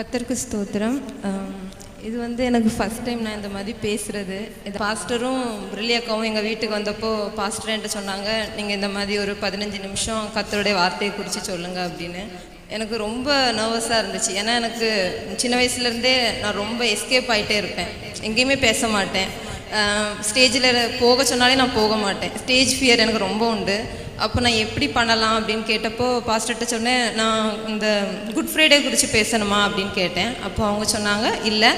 கத்தருக்கு ஸ்தோத்திரம். இது வந்து எனக்கு ஃபஸ்ட் டைம் நான் இந்த மாதிரி பேசுகிறது இது பாஸ்டரும் பிரில்லியாக்காவும் எங்கள் வீட்டுக்கு வந்தப்போ பாஸ்டர் என்கிட்ட சொன்னாங்க நீங்கள் இந்த மாதிரி ஒரு பதினஞ்சு நிமிஷம் கத்தருடைய வார்த்தையை குறித்து சொல்லுங்கள் அப்படின்னு. எனக்கு ரொம்ப நர்வஸாக இருந்துச்சு. ஏன்னா எனக்கு சின்ன வயசுலேருந்தே நான் ரொம்ப எஸ்கேப் ஆகிட்டே இருப்பேன். எங்கேயுமே பேச மாட்டேன். ஸ்டேஜில் போக சொன்னாலே நான் போக மாட்டேன். ஸ்டேஜ் ஃபியர் எனக்கு ரொம்ப உண்டு. அப்போ நான் எப்படி பண்ணலாம் அப்படின்னு கேட்டப்போ பாஸ்டர்கிட்ட சொன்னேன் நான் இந்த குட் ஃப்ரைடே குறித்து பேசணுமா? அப்படின்னு கேட்டேன். அப்போ அவங்க சொன்னாங்க இல்லை.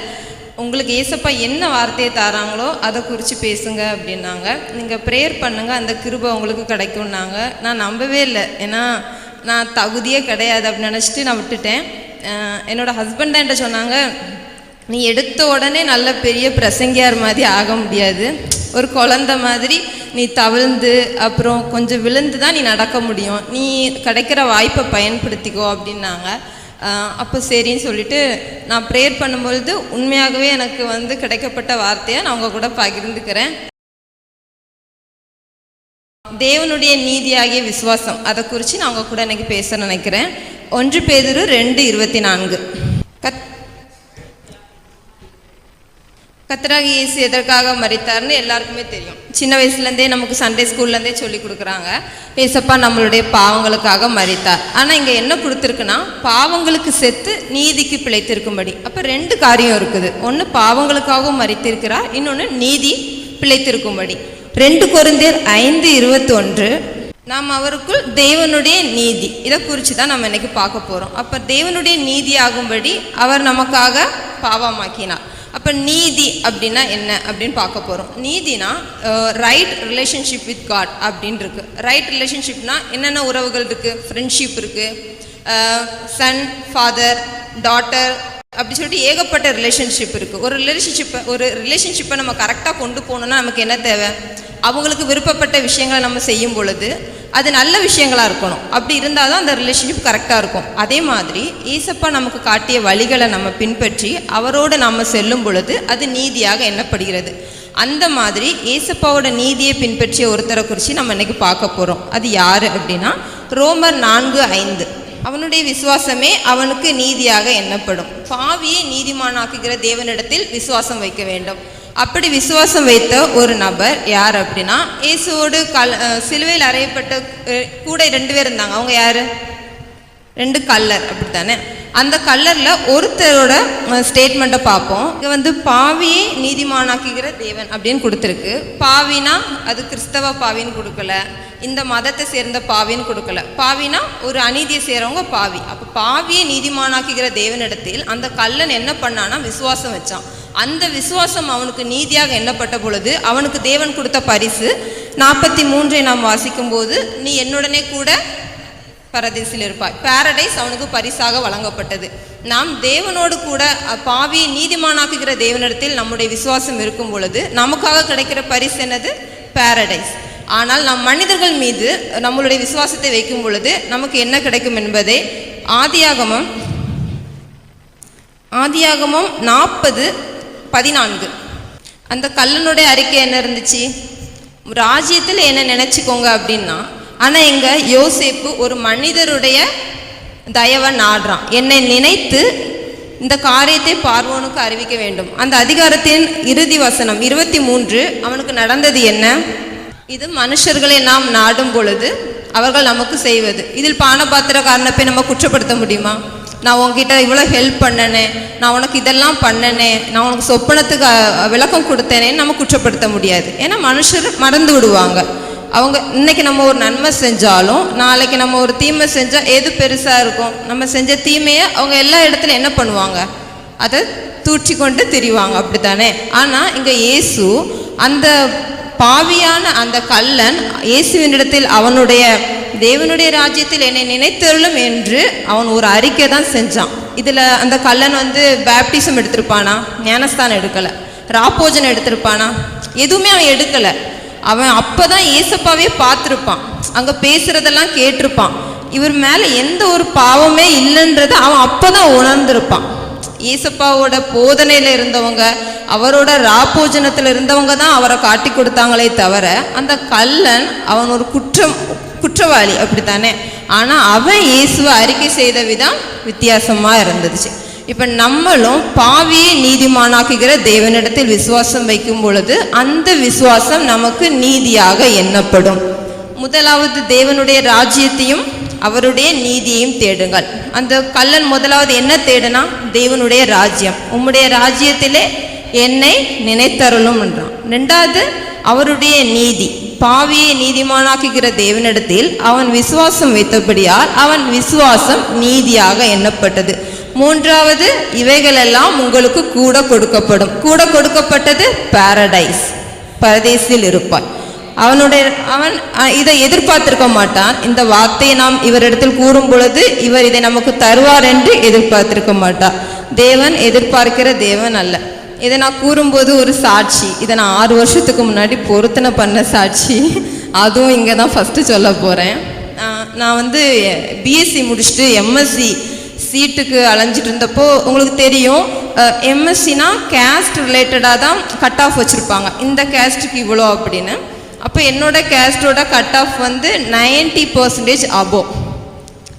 உங்களுக்கு ஏசப்பா என்ன வார்த்தையை தராங்களோ அதை குறித்து பேசுங்க அப்படின்னாங்க. நீங்கள் ப்ரேயர் பண்ணுங்கள் அந்த கிருபை உங்களுக்கு கிடைக்கும்னாங்க. நான் நம்பவே இல்லை. ஏன்னா நான் தகுதியே கிடையாது அப்படின்னு நினச்சிட்டு நான் விட்டுட்டேன். என்னோடய என்னோட ஹஸ்பண்ட் என்கிட்ட சொன்னாங்க நீ எடுத்த உடனே நல்ல பெரிய பிரசங்கியார் மாதிரி ஆக முடியாது. ஒரு குழந்த மாதிரி நீ தவிழ்ந்து அப்புறம் கொஞ்சம் விழுந்து தான் நீ நடக்க முடியும். நீ கிடைக்கிற வாய்ப்பை பயன்படுத்திக்கோ அப்படின்னாங்க. அப்போ சரின்னு சொல்லிட்டு நான் ப்ரேயர் பண்ணும்பொழுது உண்மையாகவே எனக்கு வந்து கிடைக்கப்பட்ட வார்த்தையை நான் உங்கள் கூட பகிர்ந்துக்கிறேன். தேவனுடைய நீதியாகிய விசுவாசம். அதை குறித்து நான் உங்கள் கூட எனக்கு பேச நினைக்கிறேன். ஒன்று பேதரு ரெண்டு இருபத்தி நான்கு. கத் கத்தராகி இயேசு எதற்காக மறித்தார்னு எல்லாருக்குமே தெரியும். சின்ன வயசுலேருந்தே நமக்கு சண்டே ஸ்கூல்லேருந்தே சொல்லி கொடுக்குறாங்க. ஏசப்பா நம்மளுடைய பாவங்களுக்காக மறித்தார் ஆனால் இங்கே என்ன கொடுத்துருக்குன்னா பாவங்களுக்கு செத்து நீதிக்கு பிழைத்திருக்கும்படி. அப்போ ரெண்டு காரியம் இருக்குது. ஒன்று பாவங்களுக்காகவும் மறித்திருக்கிறார் இன்னொன்று நீதி பிழைத்திருக்கும்படி. ரெண்டு கொரிந்தியர் ஐந்து இருபத்தொன்று நாம் அவருக்குள் தேவனுடைய நீதி. இதை குறித்து தான் நம்ம இன்றைக்கி பார்க்க போகிறோம் அப்போ தேவனுடைய நீதி ஆகும்படி அவர் நமக்காக பாவமாக்கினார். அப்போ நீதி அப்படின்னா என்ன அப்படின்னு பார்க்க போகிறோம் நீதினா ரைட் ரிலேஷன்ஷிப் வித் காட் அப்படின்னு இருக்கு ரைட் ரிலேஷன்ஷிப்னா என்னென்ன உறவுகள் இருக்குது ஃப்ரெண்ட்ஷிப் இருக்குது சன் ஃபாதர் டாட்டர் அப்படி சொல்லிட்டு ஏகப்பட்ட ரிலேஷன்ஷிப் இருக்குது ஒரு ரிலேஷன்ஷிப்பை ஒரு ரிலேஷன்ஷிப்பை நம்ம கரெக்டாக கொண்டு போகணுன்னா நமக்கு என்ன தேவை? அவங்களுக்கு விருப்பப்பட்ட விஷயங்களை நம்ம செய்யும் பொழுது அது நல்ல விஷயங்களாக இருக்கணும். அப்படி இருந்தால் தான் அந்த ரிலேஷன்ஷிப் கரெக்டாக இருக்கும். அதே மாதிரி ஈசப்பா நமக்கு காட்டிய வழிகளை நம்ம பின்பற்றி அவரோடு நம்ம செல்லும் பொழுது அது நீதியாக எண்ணப்படுகிறது. அந்த மாதிரி ஏசப்பாவோட நீதியை பின்பற்றிய ஒருத்தரை குறித்து நம்ம இன்னைக்கு பார்க்க போகிறோம் அது யார் அப்படின்னா ரோமர் நான்கு ஐந்து. அவனுடைய விசுவாசமே அவனுக்கு நீதியாக எண்ணப்படும். பாவியை நீதிமானாக்குகிற தேவனிடத்தில் விசுவாசம் வைக்க வேண்டும். அப்படி விசுவாசம் வைத்த ஒரு நபர் யார் அப்படின்னா இயேசுவோடு கல் சிலுவையில் அறையப்பட்ட கூட ரெண்டு பேர் இருந்தாங்க. அவங்க யார்? ரெண்டு கல்லர் அப்படித்தானே? அந்த கல்லரில் ஒருத்தரோட ஸ்டேட்மெண்ட்டை பார்ப்போம். இங்கே வந்து பாவியை நீதிமானாக்குகிற தேவன் அப்படின்னு கொடுத்துருக்கு. பாவினா அது கிறிஸ்தவ பாவின்னு கொடுக்கல. இந்த மதத்தை சேர்ந்த பாவின்னு கொடுக்கல. பாவினா ஒரு அநீதியை சேர்றவங்க பாவி. அப்போ பாவியை நீதிமானாக்குகிற தேவனிடத்தில் அந்த கல்லன் என்ன பண்ணானா விசுவாசம் வச்சான். அந்த விசுவாசம் அவனுக்கு நீதியாக எண்ணப்பட்ட பொழுது அவனுக்கு தேவன் கொடுத்த பரிசு நாற்பத்தி மூன்றை நாம் வாசிக்கும் போது நீ என்னுடனே கூட பரதேசில் இருப்பாய். பாரடைஸ் அவனுக்கு பரிசாக வழங்கப்பட்டது. நாம் தேவனோடு கூட பாவி பாவியை நீதிமானாக்குகிற தேவனிடத்தில் நம்முடைய விசுவாசம் இருக்கும் பொழுது நமக்காக கிடைக்கிற பரிசு என்னது? பாரடைஸ் ஆனால் நம் மனிதர்கள் மீது நம்மளுடைய விசுவாசத்தை வைக்கும் பொழுது நமக்கு என்ன கிடைக்கும் என்பதை ஆதியாகமம் ஆதியாகமம் நாற்பது பதினான்கு. அந்த கல்லனுடைய அறிக்கை என்ன இருந்துச்சு? ராஜ்யத்தில் என்ன நினச்சிக்கோங்க அப்படின்னா ஆனால் எங்க யோசேப்பு ஒரு மனிதருடைய தயவை நாடுறான். என்னை நினைத்து இந்த காரியத்தை பார்வோனுக்கு அறிவிக்க வேண்டும். அந்த அதிகாரத்தின் இறுதி வசனம் இருபத்தி மூன்று அவனுக்கு நடந்தது என்ன? இது மனுஷர்களை நாம் நாடும் பொழுது அவர்கள் நமக்கு செய்வது. இதில் பானபாத்திரக்காரனை போய் நம்ம குற்றப்படுத்த முடியுமா? நான் உங்ககிட்ட இவ்வளோ ஹெல்ப் பண்ணனே நான் உனக்கு இதெல்லாம் பண்ணனே நான் உனக்கு சொப்பனத்துக்கு விளக்கம் கொடுத்தேனேன்னு நம்ம குற்றப்படுத்த முடியாது. ஏன்னா மனுஷர் மறந்து விடுவாங்க. அவங்க இன்னைக்கு நம்ம ஒரு நன்மை செஞ்சாலும் நாளைக்கு நம்ம ஒரு தீமை செஞ்சால் எது பெருசாக இருக்கும்? நம்ம செஞ்ச தீமையை அவங்க எல்லா இடத்துல என்ன பண்ணுவாங்க? அதை தூற்றி கொண்டு திரிவாங்க அப்படித்தானே? ஆனால் இங்கே இயேசு அந்த பாவியான அந்த கல்லன் இயேசுவினிடத்தில் அவனுடைய தேவனுடைய ராஜ்யத்தில் என்னை நினைத்தருளும் என்று அவன் ஒரு அறிக்கை தான் செஞ்சான். இதில் அந்த கல்லன் வந்து பேப்டிசம் எடுத்திருப்பானா? ஞானஸ்தானம் எடுக்கலை. ராப்போஜன் எடுத்திருப்பானா? எதுவுமே அவன் எடுக்கலை. அவன் அப்போ தான் ஏசப்பாவே பார்த்துருப்பான். அங்கே பேசுகிறதெல்லாம் கேட்டிருப்பான். இவர் மேலே எந்த ஒரு பாவமே இல்லைன்றத அவன் அப்போ தான் உணர்ந்திருப்பான். ஏசப்பாவோட போதனையில் இருந்தவங்க அவரோட ராபோஜனத்தில் இருந்தவங்க தான் அவரை காட்டி கொடுத்தாங்களே தவிர அந்த கல்லன் அவன் ஒரு குற்றம் குற்றவாளி அப்படித்தானே? ஆனால் அவன் இயேசுவை அறிக்கை செய்த விதம் வித்தியாசமாக இருந்துச்சு. இப்போ நம்மளும் பாவியை நீதிமானாக்குகிற தேவனிடத்தில் விசுவாசம் வைக்கும் பொழுது அந்த விசுவாசம் நமக்கு நீதியாக எண்ணப்படும். முதலாவது தேவனுடைய ராஜ்யத்தையும் அவருடைய நீதியையும் தேடுங்கள். அந்த கள்ளன் முதலாவது என்ன தேடுனா? தேவனுடைய ராஜ்யம். உம்முடைய ராஜ்யத்திலே என்னை நினைத்தருளும் என்றான். ரெண்டாவது அவருடைய நீதி. பாவியை நீதிமானாக்குகிற தேவனிடத்தில் அவன் விசுவாசம் வைத்தபடியால் அவன் விசுவாசம் நீதியாக எண்ணப்பட்டது. மூன்றாவது இவைகளெல்லாம் உங்களுக்கு கூட கொடுக்கப்படும். கூட கொடுக்கப்பட்டது பாரடைஸ் பரதேசில் இருப்பாய் அவனுடைய அவன் இதை எதிர்பார்த்திருக்க மாட்டான். இந்த வார்த்தையை நாம் இவரிடத்தில் கூறும் பொழுது இவர் இதை நமக்கு தருவார் என்று எதிர்பார்த்திருக்க மாட்டார். தேவன் எதிர்பார்க்கிற தேவன் அல்ல. இதை நான் கூறும்போது ஒரு சாட்சி. இதை நான் ஆறு வருஷத்துக்கு முன்னாடி பொருத்தனை பண்ண சாட்சி. அதுவும் இங்கே தான் ஃபஸ்ட்டு சொல்ல போகிறேன் நான் வந்து பிஎஸ்சி முடிச்சுட்டு எம்எஸ்சி சீட்டுக்கு அலைஞ்சிட்டு இருந்தப்போ உங்களுக்கு தெரியும் எம்எஸ்சினா கேஸ்ட் ரிலேட்டடாக தான் கட் ஆஃப் வச்சுருப்பாங்க. இந்த கேஸ்ட்டுக்கு இவ்வளோ அப்படின்னு. அப்போ என்னோட கேஸ்டோட கட் ஆஃப் வந்து 90% பர்சன்டேஜ் அபோவ்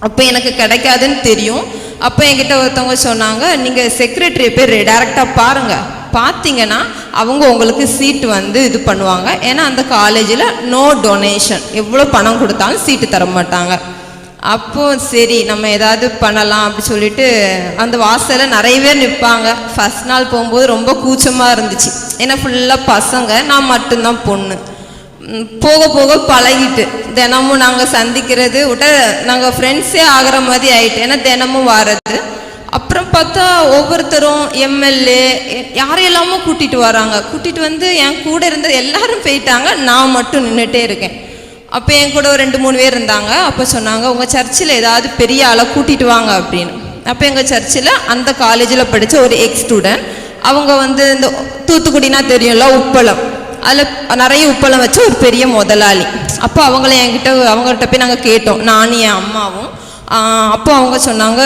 அப்போ எனக்கு கிடைக்காதுன்னு தெரியும். அப்போ என்கிட்ட ஒருத்தவங்க சொன்னாங்க நீங்கள் செக்ரட்டரியை போய் டைரெக்டாக பாருங்கள் பார்த்தீங்கன்னா அவங்க உங்களுக்கு சீட் வந்து இது பண்ணுவாங்க. ஏன்னா அந்த காலேஜில் நோ டொனேஷன் எவ்வளோ பணம் கொடுத்தாலும் சீட்டு தர மாட்டாங்க அப்போ சரி நம்ம ஏதாவது பண்ணலாம் அப்படி சொல்லிட்டு அந்த வாசலில் நிறைய பேர் நிற்பாங்க ஃபர்ஸ்ட் நாள் போகும்போது ரொம்ப கூச்சமாக இருந்துச்சு. ஏன்னா ஃபுல்லாக பசங்க நான் மட்டும்தான் பொண்ணு. போக போக பழகிட்டு. தினமும் நாங்கள் சந்திக்கிறது விட்ட நாங்கள் ஃப்ரெண்ட்ஸே ஆகிற மாதிரி ஆயிட்டு. ஏன்னா தினமும் வர்றது. அப்புறம் பார்த்தா ஒவ்வொருத்தரும் எம்எல்ஏ யாரையெல்லாமோ கூட்டிகிட்டு வராங்க. கூட்டிகிட்டு வந்து என் கூட இருந்த எல்லாரும் போயிட்டாங்க. நான் மட்டும் நின்றுட்டே இருக்கேன். அப்போ என் கூட ஒரு ரெண்டு மூணு பேர் இருந்தாங்க. அப்போ சொன்னாங்க உங்கள் சர்ச்சில் ஏதாவது பெரிய ஆளை கூட்டிட்டு வாங்க அப்படின்னு. அப்போ எங்கள் சர்ச்சில் அந்த காலேஜில் படித்த ஒரு எக்ஸ் ஸ்டூடெண்ட் அவங்க வந்து இந்த தூத்துக்குடினா தெரியும்ல உப்பளம். அதில் நிறைய உப்பளம் வச்சு ஒரு பெரிய முதலாளி. அப்போ அவங்கள என்கிட்ட அவங்ககிட்ட போய் நாங்கள் கேட்டோம். நானும் என் அம்மாவும். அப்போ அவங்க சொன்னாங்க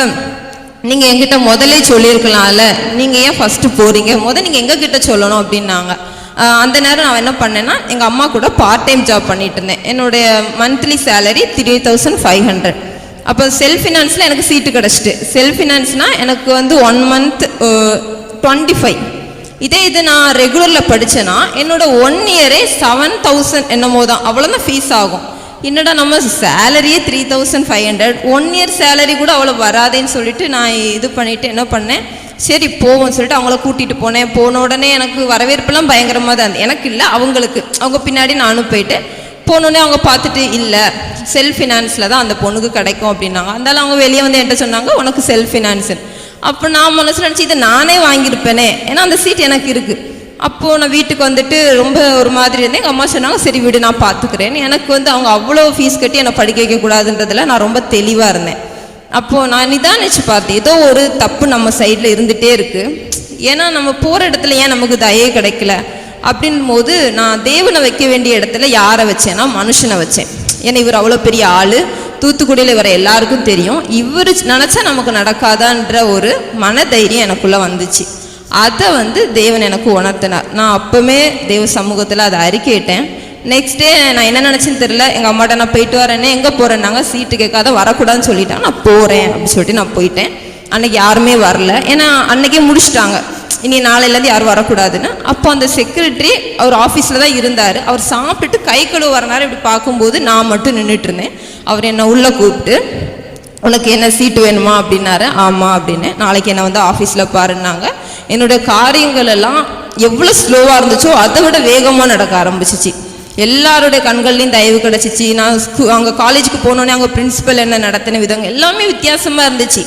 நீங்கள் எங்கிட்ட முதல்லே சொல்லியிருக்கலாம்ல. நீங்கள் ஏன் ஃபஸ்ட்டு போகிறீங்க முதல் நீங்கள் எங்ககிட்ட சொல்லணும்? அப்படின்னாங்க. அந்த நேரம் நான் என்ன பண்ணேன்னா எங்கள் அம்மா கூட பார்ட் டைம் ஜாப் பண்ணிட்டு இருந்தேன். என்னுடைய monthly salary three thousand five hundred அப்போ செல்ஃப் ஃபினான்ஸில் எனக்கு சீட்டு கிடச்சிட்டு. செல்ஃப் ஃபினான்ஸ்னால் எனக்கு வந்து ஒன் மந்த் டுவெண்ட்டி ஃபைவ் இதே இது நான் ரெகுலரில் படித்தேன்னா என்னோட ஒன் இயரே செவன் தௌசண்ட் என்னமோ தான். அவ்வளோதான் ஃபீஸ் ஆகும். என்னடா நம்ம சேலரியே three thousand five hundred one year salary கூட அவ்வளோ வராதேன்னு சொல்லிட்டு நான் இது பண்ணிவிட்டு என்ன பண்ணேன் சரி போவோம்னு சொல்லிட்டு அவங்கள கூட்டிகிட்டு போனேன். போன உடனே எனக்கு வரவேற்பெல்லாம் பயங்கரமாக தான் இருந்தது. எனக்கு இல்லை அவங்களுக்கு. அவங்க பின்னாடி நானும் போயிட்டு போனோடனே அவங்க பார்த்துட்டு இல்லை செல்ஃப் ஃபினான்ஸில் தான் அந்த பொண்ணுக்கு கிடைக்கும் அப்படின்னாங்க. அதனால அவங்க வெளியே வந்து என்கிட்ட சொன்னாங்க உனக்கு செல்ஃப் ஃபினான்ஸு அப்போ நான் மனசில் நினச்சி இதை நானே வாங்கியிருப்பேனே. ஏன்னா அந்த சீட் எனக்கு இருக்குது அப்போது நான் வீட்டுக்கு வந்துட்டு ரொம்ப ஒரு மாதிரி இருந்தேன். எங்கள் அம்மா சொன்னாங்க சரி விடு நான் பார்த்துக்கிறேன். எனக்கு வந்து அவங்க அவ்வளோ ஃபீஸ் கட்டி என்னை படிக்க வைக்கக்கூடாதுன்றதில் நான் ரொம்ப தெளிவாக இருந்தேன். அப்போது நான் நிதானிச்சு பார்த்தேன். ஏதோ ஒரு தப்பு நம்ம சைடில் இருந்துகிட்டே இருக்குது ஏன்னா நம்ம போகிற இடத்துல ஏன் நமக்கு தயே கிடைக்கல? அப்படின் போது நான் தேவனை வைக்க வேண்டிய இடத்துல யாரை வச்சேன்னா மனுஷனை வச்சேன். ஏன்னா இவர் அவ்வளோ பெரிய ஆள். தூத்துக்குடியில் இவரை எல்லாருக்கும் தெரியும். இவர் நினச்சா நமக்கு நடக்காதான்ற ஒரு மன தைரியம் எனக்குள்ளே வந்துச்சு. அதை வந்து தேவன் எனக்கு உணர்த்தினார். நான் அப்போவுமே தேவ சமூகத்தில் அதை அறிக்கையிட்டேன். நெக்ஸ்ட் டே நான் என்ன நினச்சேன்னு தெரியல. எங்கள் அம்மாட்ட நான் போயிட்டு வரேன்னு எங்கே போகிறேன்னாங்க சீட்டு கேட்காத வரக்கூடாதுன்னு சொல்லிட்டாங்க. நான் போகிறேன் அப்படின்னு சொல்லிட்டு நான் போயிட்டேன். அன்னைக்கு யாருமே வரல. ஏன்னா அன்னைக்கே முடிச்சிட்டாங்க. இனி நாளையிலேருந்து யாரும் வரக்கூடாதுன்னு. அப்போ அந்த செக்ரட்டரி அவர் ஆஃபீஸில் தான் இருந்தார். அவர் சாப்பிட்டுட்டு கை கழுவு வர நேரம் இப்படி பார்க்கும்போது நான் மட்டும் நின்றுட்டு இருந்தேன். அவர் என்னை உள்ளே கூப்பிட்டு உனக்கு என்ன சீட்டு வேணுமா? அப்படின்னாரு. ஆமாம் அப்படின்னு. நாளைக்கு என்னை வந்து ஆஃபீஸில் பாருன்னாங்க. என்னோட காரியங்கள் எல்லாம் எவ்வளோ ஸ்லோவாக இருந்துச்சோ அதை விட வேகமாக நடக்க ஆரம்பிச்சிச்சு. எல்லாருடைய கண்கள்லையும் தயவு கிடச்சிச்சு. நான் ஸ்கூ அங்கே காலேஜுக்கு போனோடனே அங்கே பிரின்சிபல் என்ன நடத்தின விதங்க எல்லாமே வித்தியாசமாக இருந்துச்சு.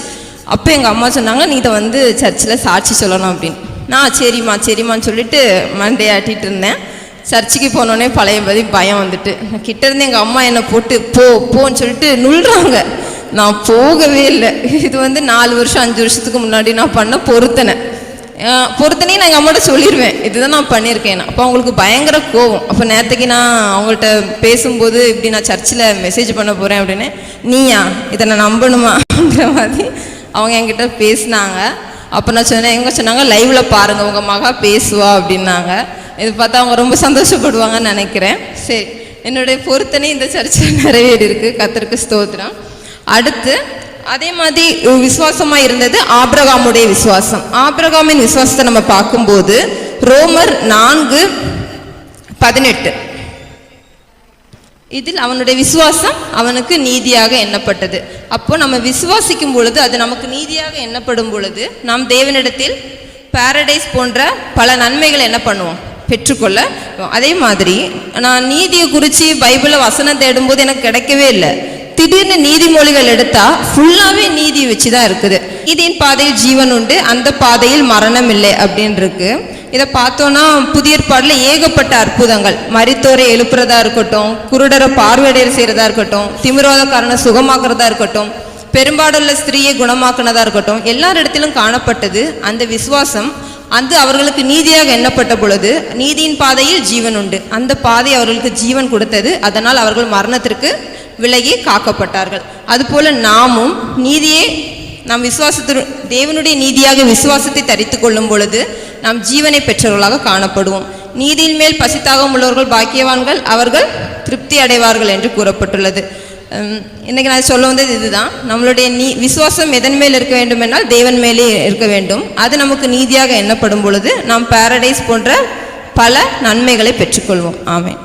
அப்போ எங்கள் அம்மா சொன்னாங்க நீ இதை வந்து சர்ச்சில் சாட்சி சொல்லணும் அப்படின்னு. நான் சரிம்மா சரிம்மான்னு சொல்லிட்டு மண்டே ஆட்டிகிட்டு இருந்தேன். சர்ச்சுக்கு போனோடனே பழைய பதி பயம் வந்துட்டு. நான் கிட்டேருந்து எங்கள் அம்மா என்னை போட்டு போ போன்னு சொல்லிட்டு நுள்றாங்க. நான் போகவே இல்லை. இது வந்து நாலு வருஷம் அஞ்சு வருஷத்துக்கு முன்னாடி நான் பண்ண பொருத்தனை. பொறுத்தனையும் நான் எங்கள் அம்மாட்ட சொல்லிடுவேன் இதுதான் நான் பண்ணியிருக்கேன். அப்போ அவங்களுக்கு பயங்கர கோவம். அப்போ நேற்றுக்கு நான் அவங்கள்ட்ட பேசும்போது இப்படி நான் சர்ச்சில் மெசேஜ் பண்ண போகிறேன் அப்படின்னு நீயா? இதை நான் நம்பணுமாங்கிற மாதிரி அவங்க என்கிட்ட பேசினாங்க. அப்போ நான் சொன்னேன் எங்கே? சொன்னாங்க லைவில் பாருங்கள் உங்கள் மகா பேசுவா? அப்படின்னாங்க. இது பார்த்தா அவங்க ரொம்ப சந்தோஷப்படுவாங்கன்னு நினைக்கிறேன். சரி என்னுடைய பொருத்தனை இந்த சர்ச்சில் நிறைவேறி இருக்குது கத்தருக்கு ஸ்தோத்திரம். அடுத்து அதே மாதிரி விசுவாசமா இருந்தது ஆபிரகாமுடைய விசுவாசம். ஆபிரகாமின் விசுவாசத்தை நம்ம பார்க்கும்போது ரோமர் நான்கு பதினெட்டு. இதில் அவனுடைய விசுவாசம் அவனுக்கு நீதியாக எண்ணப்பட்டது. அப்போ நம்ம விசுவாசிக்கும் பொழுது அது நமக்கு நீதியாக எண்ணப்படும் பொழுது நாம் தேவனிடத்தில் பாரடைஸ் போன்ற பல நன்மைகளை என்ன பண்ணுவோம்? பெற்றுக்கொள்ள அதே மாதிரி நான் நீதியை குறித்து பைபிளில் வசனம் தேடும்போது எனக்கு கிடைக்கவே இல்லை. திடீர்னு நீதிமொழிகள் எடுத்தா ஃபுல்லாவே நீதி வச்சு தான் இருக்குது. நீதியின் பாதையில் ஜீவன் உண்டு அந்த பாதையில் மரணம் இல்லை அப்படின்னு இருக்கு இதை பார்த்தோன்னா புதிய ஏற்பாடுல ஏகப்பட்ட அற்புதங்கள். மரித்தோரை எழுப்புறதா இருக்கட்டும் குருடரை பார்வையடைய செய்யறதா இருக்கட்டும் திமிரோதக்காரனை சுகமாக்குறதா இருக்கட்டும் பெரும்பாடுள்ள ஸ்திரீயை குணமாக்குனதா இருக்கட்டும் எல்லார் இடத்திலும் காணப்பட்டது அந்த விசுவாசம். அந்த அவர்களுக்கு நீதியாக எண்ணப்பட்ட பொழுது நீதியின் பாதையில் ஜீவன் உண்டு. அந்த பாதை அவர்களுக்கு ஜீவன் கொடுத்தது. அதனால் அவர்கள் மரணத்திற்கு விலகி காக்கப்பட்டார்கள். அதுபோல நாமும் நீதியே நாம் விசுவாசத்து தேவனுடைய நீதியாக விசுவாசத்தை தரித்து கொள்ளும் பொழுது நாம் ஜீவனை பெற்றவர்களாக காணப்படுவோம். நீதியின் மேல் பசித்தாகம் உள்ளவர்கள் பாக்கியவான்கள் அவர்கள் திருப்தி அடைவார்கள் என்று கூறப்பட்டுள்ளது. இன்னைக்கு நான் சொல்ல வந்தது இதுதான். நம்மளுடைய நீ விசுவாசம் எதன் மேல் இருக்க வேண்டும் என்றால் தேவன் மேலே இருக்க வேண்டும். அது நமக்கு நீதியாக எண்ணப்படும் பொழுது நாம் பாரடைஸ் போன்ற பல நன்மைகளை பெற்றுக்கொள்வோம். ஆமேன்.